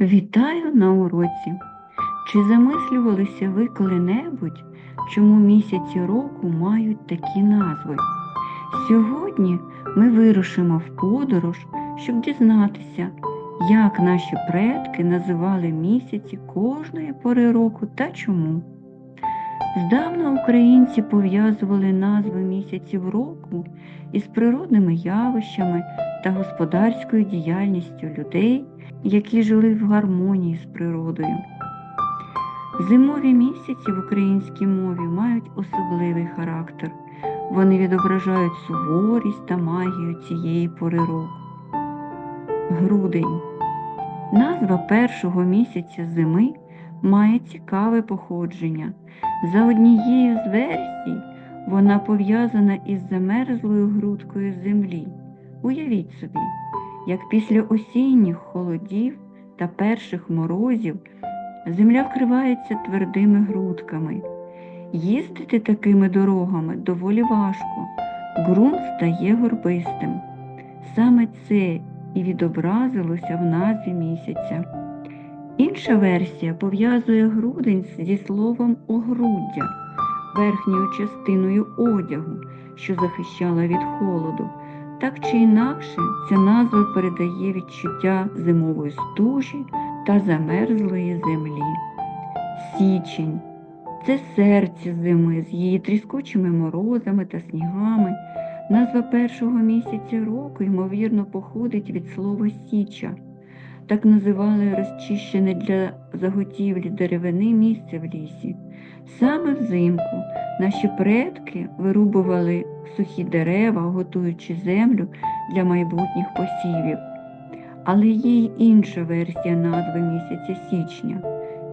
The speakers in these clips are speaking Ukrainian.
Вітаю на уроці! Чи замислювалися ви коли-небудь, чому місяці року мають такі назви? Сьогодні ми вирушимо в подорож, щоб дізнатися, як наші предки називали місяці кожної пори року та чому. Здавна українці пов'язували назви місяців року із природними явищами та господарською діяльністю людей, які жили в гармонії з природою. Зимові місяці в українській мові мають особливий характер. Вони відображають суворість та магію цієї пори року. Грудень. Назва першого місяця зими має цікаве походження. За однією з версій, вона пов'язана із замерзлою грудкою землі. Уявіть собі, як після осінніх холодів та перших морозів земля вкривається твердими грудками. Їздити такими дорогами доволі важко, ґрунт стає горбистим. Саме це і відобразилося в назві місяця. Інша версія пов'язує грудень зі словом огруддя, верхньою частиною одягу, що захищала від холоду. Так чи інакше, ця назва передає відчуття зимової стужі та замерзлої землі. Січень це серце зими з її тріскучими морозами та снігами. Назва першого місяця року, ймовірно, походить від слова січа. Так називали розчищене для заготівлі деревини місце в лісі. Саме взимку наші предки вирубували сухі дерева, готуючи землю для майбутніх посівів. Але є й інша версія назви місяця січня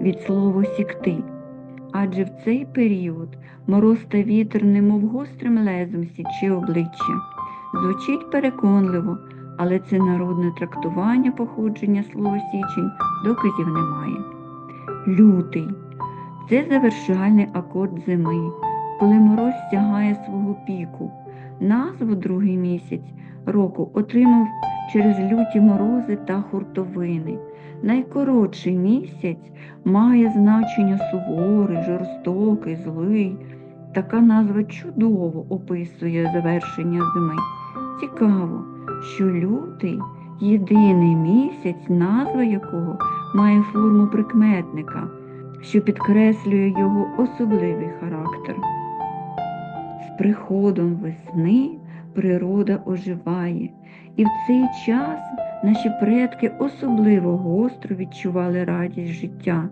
від слова сікти. Адже в цей період мороз та вітер, немов гострим лезом січе обличчя. Звучить переконливо, але це народне трактування походження слова січень доказів немає. Лютий це завершальний акорд зими, коли мороз сягає свого піку. Назву другий місяць року отримав через люті морози та хуртовини. Найкоротший місяць має значення суворий, жорстокий, злий. Така назва чудово описує завершення зими. Цікаво, що лютий єдиний місяць, назва якого має форму прикметника, що підкреслює його особливий характер. З приходом весни природа оживає, і в цей час наші предки особливо гостро відчували радість життя.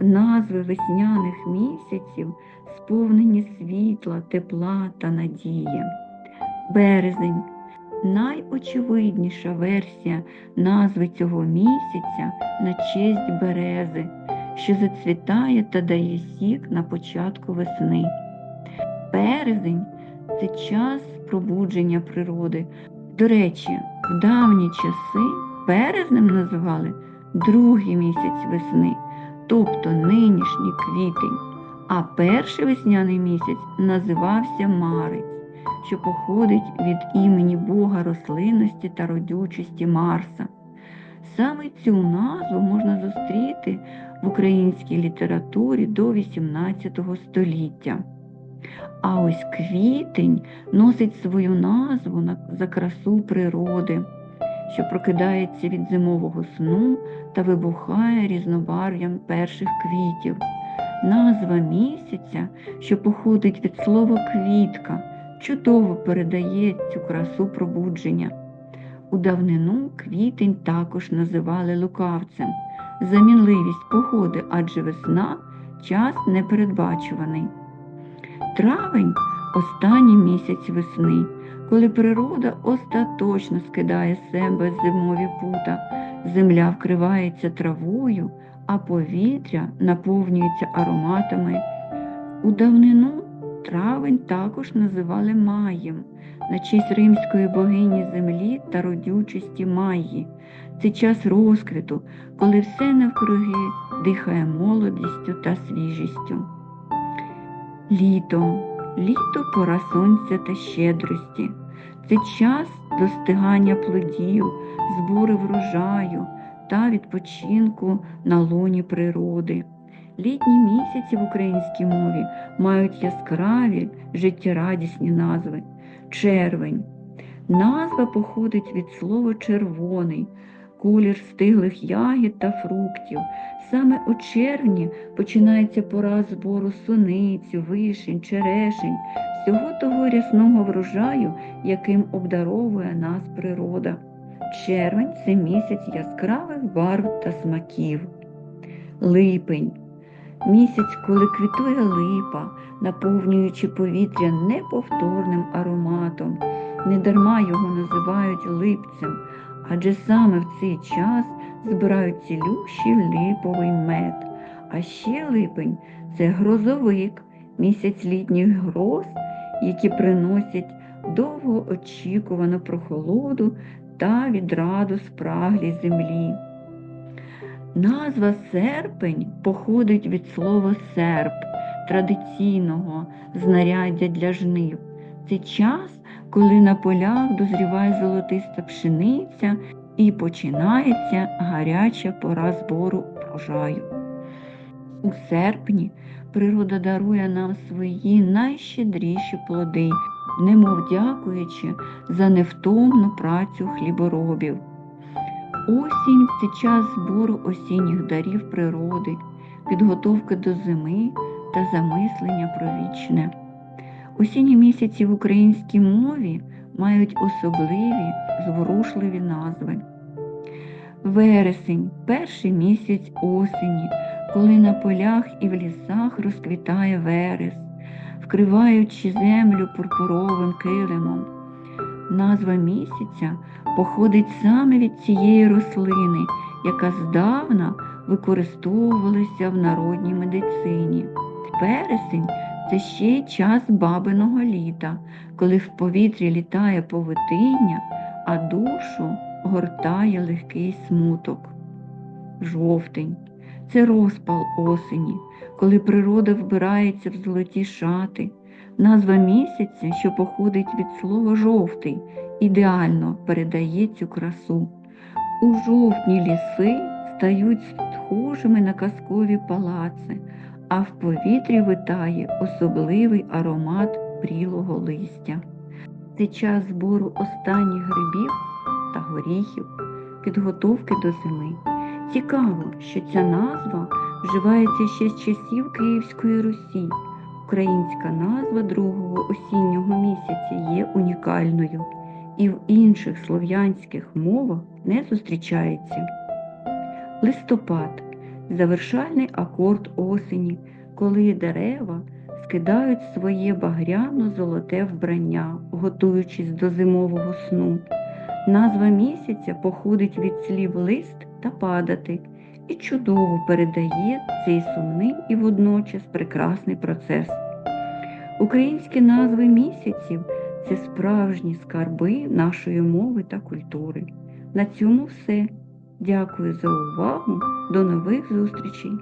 Назви весняних місяців сповнені світла, тепла та надії. Березень найочевидніша версія назви цього місяця на честь берези, що зацвітає та дає сік на початку весни. Березень це час пробудження природи. До речі, в давні часи березнем називали другий місяць весни, тобто нинішній квітень, а перший весняний місяць називався Марець, що походить від імені Бога рослинності та родючості Марса. Саме цю назву можна зустріти в українській літературі до XVIII століття. А ось квітень носить свою назву за красу природи, що прокидається від зимового сну та вибухає різнобарв'ям перших квітів. Назва місяця, що походить від слова квітка, чудово передає цю красу пробудження. У давнину квітень також називали лукавцем, замінливість погоди, адже весна час непередбачуваний. Травень останній місяць весни, коли природа остаточно скидає з себе зимові пута, земля вкривається травою, а повітря наповнюється ароматами. У давнину травень також називали маєм, на честь римської богині землі та родючості Майї. Це час розквіту, коли все навкруги дихає молодістю та свіжістю. Літо, літо пора сонця та щедрості. Це час достигання плодів, збори врожаю та відпочинку на лоні природи. Літні місяці в українській мові мають яскраві життєрадісні назви. Червень. Назва походить від слова червоний, колір стиглих ягід та фруктів. Саме у червні починається пора збору суниць, вишень, черешень, всього того рясного врожаю, яким обдаровує нас природа. Червень це місяць яскравих барв та смаків. Липень місяць, коли квітує липа, наповнюючи повітря неповторним ароматом. Недарма його називають липцем, адже саме в цей час збирають цілющий липовий мед. А ще липень це грозовик, місяць літніх гроз, які приносять довгоочікувану прохолоду та відраду спраглій землі. Назва серпень походить від слова серп, традиційного знаряддя для жнив. Це час, коли на полях дозріває золотиста пшениця і починається гаряча пора збору врожаю. У серпні природа дарує нам свої найщедріші плоди, немов дякуючи за невтомну працю хліборобів. Осінь це час збору осінніх дарів природи, підготовки до зими та замислення про вічне. Осінні місяці в українській мові мають особливі зворушливі назви. Вересень перший місяць осені, коли на полях і в лісах розквітає верес, вкриваючи землю пурпуровим килимом. Назва місяця походить саме від цієї рослини, яка здавна використовувалася в народній медицині. Вересень це ще й час бабиного літа, коли в повітрі літає повитиння, а душу гортає легкий смуток. Жовтень це розпал осені, коли природа вбирається в золоті шати. Назва місяця, що походить від слова жовтий, ідеально передає цю красу. У жовтні ліси стають схожими на казкові палаци, а в повітрі витає особливий аромат прілого листя. Це час збору останніх грибів та горіхів, підготовки до зими. Цікаво, що ця назва вживається ще з часів Київської Русі. Українська назва другого осіннього місяця є унікальною і в інших слов'янських мовах не зустрічається. Листопад завершальний акорд осені, коли дерева скидають своє багряно-золоте вбрання, готуючись до зимового сну. Назва місяця походить від слів лист та падати і чудово передає цей сумний і водночас прекрасний процес. Українські назви місяців це справжні скарби нашої мови та культури. На цьому все. Дякую за увагу. До нових зустрічей!